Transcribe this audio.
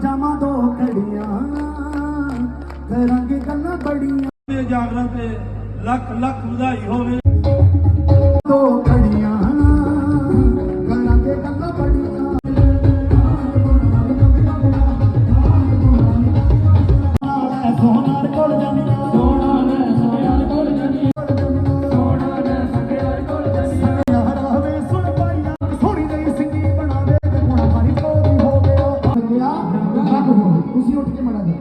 ਜਾਵਾਂ ਦੋ ਘੜੀਆਂ। ਕਰਾਂਗੇ ਗੱਲਾਂ ਬੜੀਆਂ। ਜਾਗਰਣ ਤੇ ਲੱਖ ਲੱਖ ਵਧਾਈ ਹੋਵੇ। उसी उठ के मना जाए।